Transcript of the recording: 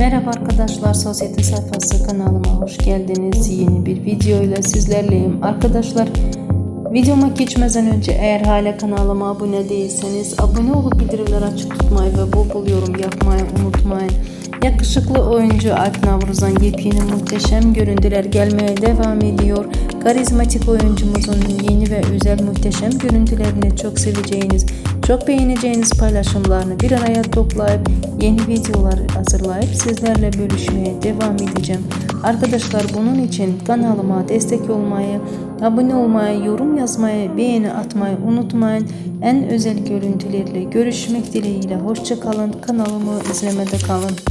Merhaba arkadaşlar, Sosyete Sayfası kanalıma hoş geldiniz. Yeni bir video ile sizlerleyim. Arkadaşlar, videoma geçmeden önce eğer hala kanalıma abone değilseniz abone olup bildirimleri açık tutmayı ve bol bol yorum yapmayı unutmayın. Yakışıklı oyuncu Alp Navruz'dan yepyeni muhteşem görüntüler gelmeye devam ediyor. Karizmatik oyuncumuzun yeni ve özel muhteşem görüntülerini çok seveceğiniz, çok beğeneceğiniz paylaşımlarını bir araya toplayıp yeni videolar hazırlayıp sizlerle bölüşmeye devam edeceğim. Arkadaşlar bunun için kanalıma destek olmayı, abone olmayı, yorum yazmayı, beğeni atmayı unutmayın. En özel görüntülerle görüşmek dileğiyle. Hoşçakalın. Kanalımı izlemede kalın.